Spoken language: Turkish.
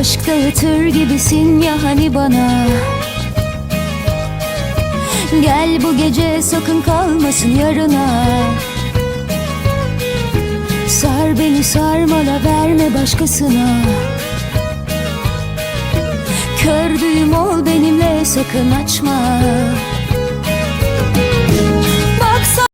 Aşk dağıtır gibisin ya hani bana? Gel bu gece sakın kalmasın yarına. Sar beni sarmala verme başkasına. Kör düğüm ol benimle sakın açma